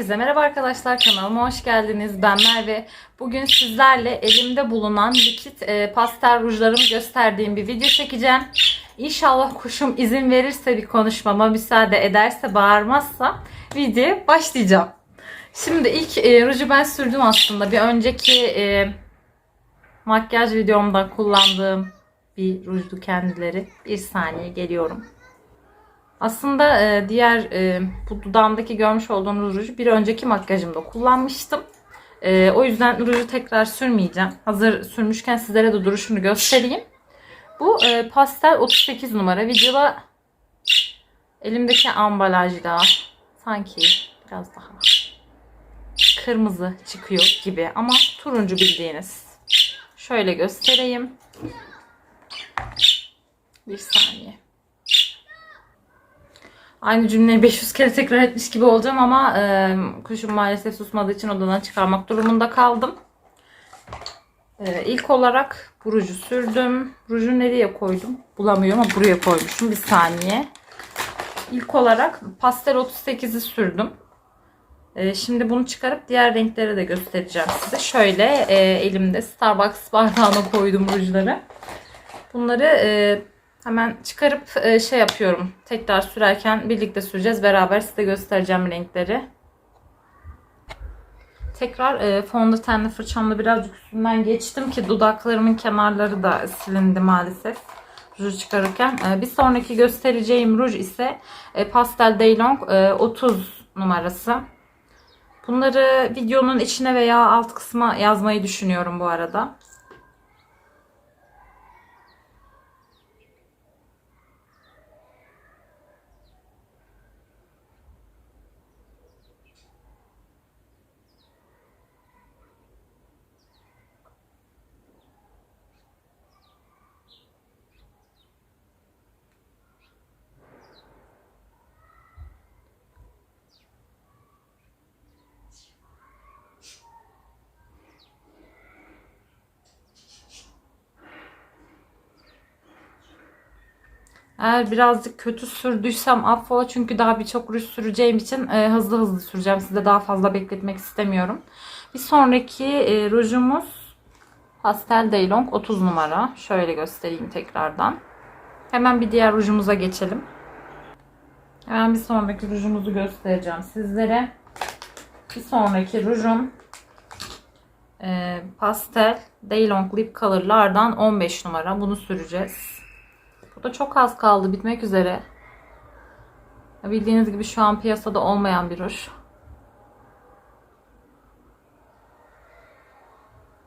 Herkese merhaba arkadaşlar kanalıma hoş geldiniz. Ben Merve. Bugün sizlerle elimde bulunan likit e, pastel rujlarımı gösterdiğim bir video çekeceğim. İnşallah kuşum izin verirse bir konuşmama müsaade ederse bağırmazsa videoya başlayacağım. Şimdi ilk e, ruju ben sürdüm aslında. Bir önceki e, makyaj videomda kullandığım bir rujdu kendileri. Bir saniye geliyorum. Aslında e, diğer e, bu dudağımdaki görmüş olduğunuz ruju bir önceki makyajımda kullanmıştım. E, o yüzden ruju tekrar sürmeyeceğim. Hazır sürmüşken sizlere de duruşunu göstereyim. Bu e, pastel 38 numara. Videoda elimdeki ambalajda sanki biraz daha kırmızı çıkıyor gibi ama turuncu bildiğiniz. Şöyle göstereyim. Bir saniye. Aynı cümleyi 500 kere tekrar etmiş gibi olacağım ama e, kuşum maalesef susmadığı için odadan çıkarmak durumunda kaldım. E, ilk olarak bu ruju sürdüm. Ruju nereye koydum? Bulamıyorum ama buraya koymuşum. Bir saniye. İlk olarak pastel 38'i sürdüm. E, şimdi bunu çıkarıp diğer renkleri de göstereceğim size. Şöyle e, elimde Starbucks bardağına koydum rujları. Bunları e, Hemen çıkarıp e, şey yapıyorum. Tekrar sürerken birlikte süreceğiz. Beraber size göstereceğim renkleri. Tekrar e, fondötenli fırçamla birazcık üstünden geçtim ki dudaklarımın kenarları da silindi maalesef. Ruj çıkarırken. E, bir sonraki göstereceğim ruj ise Pastel Daylong 30 numarası. Bunları videonun içine veya alt kısma yazmayı düşünüyorum bu arada. Eğer birazcık kötü sürdüysem affola çünkü daha birçok ruj süreceğim için e, hızlı hızlı süreceğim. Size daha fazla bekletmek istemiyorum. Bir sonraki e, rujumuz Pastel Daylong 30 numara. Şöyle göstereyim tekrardan. Hemen bir diğer rujumuza geçelim. Hemen bir sonraki rujumuzu göstereceğim sizlere. Bir sonraki rujum e, Pastel Daylong Lip Color'lardan 15 numara. Bunu süreceğiz. Bu da çok az kaldı bitmek üzere. Bildiğiniz gibi şu an piyasada olmayan bir ruj.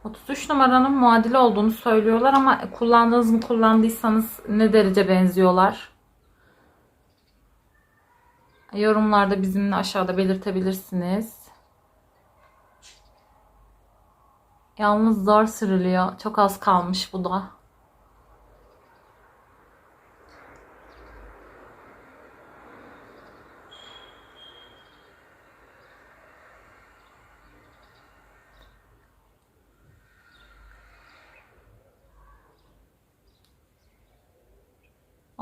33 numaranın muadili olduğunu söylüyorlar ama kullandınız mı kullandıysanız ne derece benziyorlar? Yorumlarda bizimle aşağıda belirtebilirsiniz. Yalnız zor sürülüyor. Çok az kalmış bu da.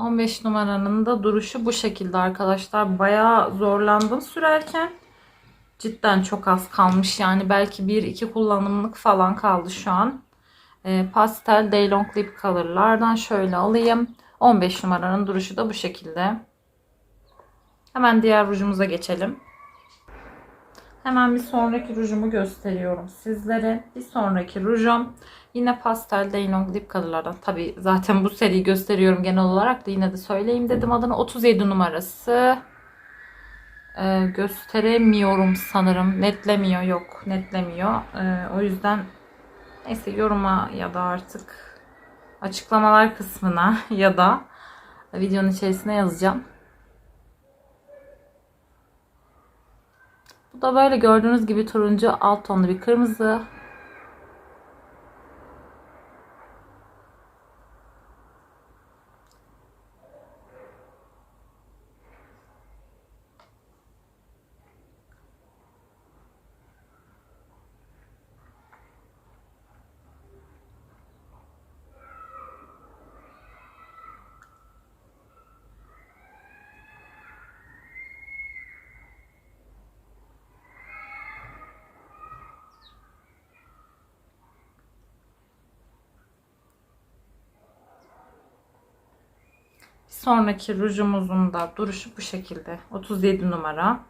15 numaranın da duruşu bu şekilde arkadaşlar. Bayağı zorlandım sürerken. Cidden çok az kalmış. Yani belki 1-2 kullanımlık falan kaldı şu an. E, pastel Daylong Lip Color'lardan şöyle alayım. 15 numaranın duruşu da bu şekilde. Hemen diğer rujumuza geçelim. Hemen bir sonraki rujumu gösteriyorum sizlere. Bir sonraki rujum yine pastel Daylong Lip Color'lardan. Tabi zaten bu seriyi gösteriyorum genel olarak da yine de söyleyeyim dedim adını. 37 numarası. Ee, gösteremiyorum sanırım. Netlemiyor. Yok netlemiyor. Ee, o yüzden neyse yoruma ya da artık açıklamalar kısmına ya da videonun içerisine yazacağım. Da böyle gördüğünüz gibi turuncu alt tonlu bir kırmızı. Sonraki rujumuzun da duruşu bu şekilde. 37 numara.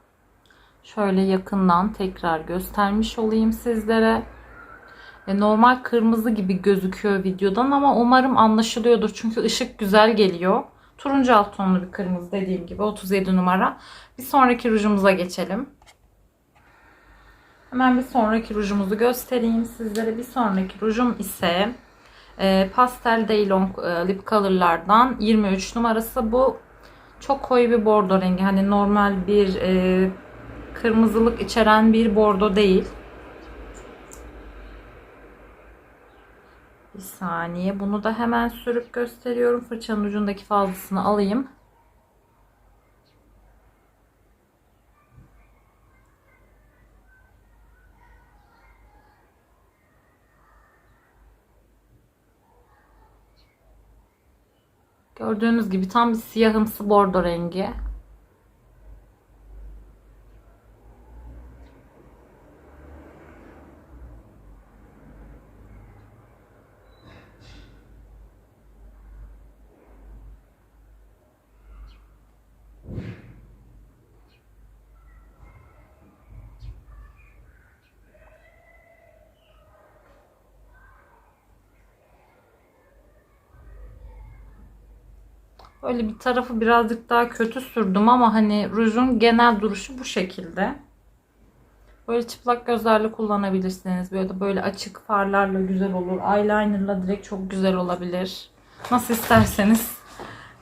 Şöyle yakından tekrar göstermiş olayım sizlere. E, normal kırmızı gibi gözüküyor videodan ama umarım anlaşılıyordur. Çünkü ışık güzel geliyor. Turuncu alt tonlu bir kırmızı dediğim gibi 37 numara. Bir sonraki rujumuza geçelim. Hemen bir sonraki rujumuzu göstereyim sizlere. Bir sonraki rujum ise e, Pastel Daylong e, Lip Color'lardan 23 numarası. Bu çok koyu bir bordo rengi. Hani normal bir e, kırmızılık içeren bir bordo değil. Bir saniye. Bunu da hemen sürüp gösteriyorum. Fırçanın ucundaki fazlasını alayım. Gördüğünüz gibi tam bir siyahımsı bordo rengi. Böyle bir tarafı birazcık daha kötü sürdüm ama hani rujun genel duruşu bu şekilde. Böyle çıplak gözlerle kullanabilirsiniz. Böyle de böyle açık farlarla güzel olur. Eyelinerla direkt çok güzel olabilir. Nasıl isterseniz.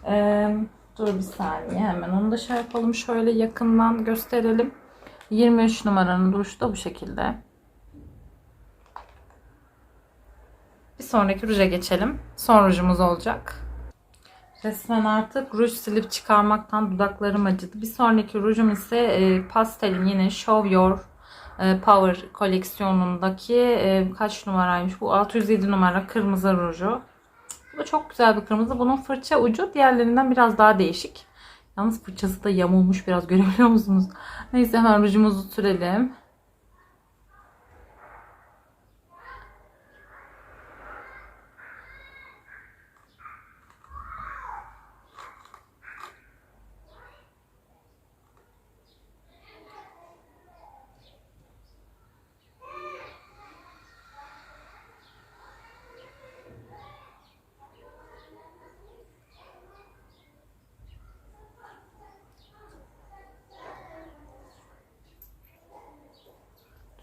Ee, dur bir saniye hemen onu da şey yapalım. Şöyle yakından gösterelim. 23 numaranın duruşu da bu şekilde. Bir sonraki ruja geçelim. Son rujumuz olacak. Resmen artık ruj silip çıkarmaktan dudaklarım acıdı. Bir sonraki rujum ise e, pastelin yine Show Your e, Power koleksiyonundaki e, kaç numaraymış? Bu 607 numara kırmızı ruju. Bu da çok güzel bir kırmızı. Bunun fırça ucu diğerlerinden biraz daha değişik. Yalnız fırçası da yamulmuş biraz görebiliyor musunuz? Neyse hemen rujumuzu sürelim.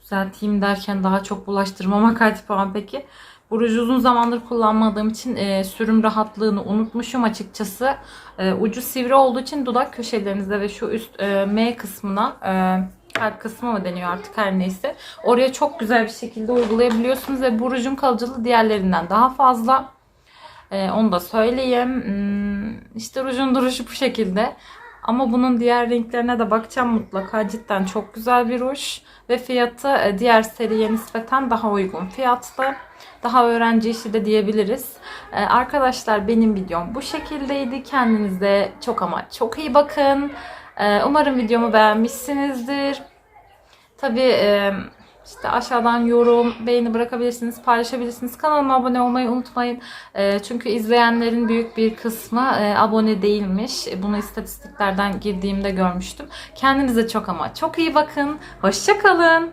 Düzelteyim derken daha çok bulaştırmamak hatipam peki. Bu ruju uzun zamandır kullanmadığım için e, sürüm rahatlığını unutmuşum açıkçası. E, ucu sivri olduğu için dudak köşelerinizde ve şu üst e, M kısmına e, kalp kısmı mı deniyor artık her neyse. Oraya çok güzel bir şekilde uygulayabiliyorsunuz ve bu rujun kalıcılığı diğerlerinden daha fazla. E, onu da söyleyeyim. Hmm, işte rujun duruşu bu şekilde. Ama bunun diğer renklerine de bakacağım mutlaka. Cidden çok güzel bir ruj. Ve fiyatı e, diğer seriye nispeten daha uygun fiyatlı. Daha öğrenci işi de diyebiliriz. E, Arkadaşlar benim videom bu şekildeydi. Kendinize çok ama çok iyi bakın. E, Umarım videomu beğenmişsinizdir. Tabii işte aşağıdan yorum, beğeni bırakabilirsiniz, paylaşabilirsiniz. Kanalıma abone olmayı unutmayın. E, çünkü izleyenlerin büyük bir kısmı e, abone değilmiş. Bunu istatistiklerden girdiğimde görmüştüm. Kendinize çok ama çok iyi bakın. Hoşçakalın.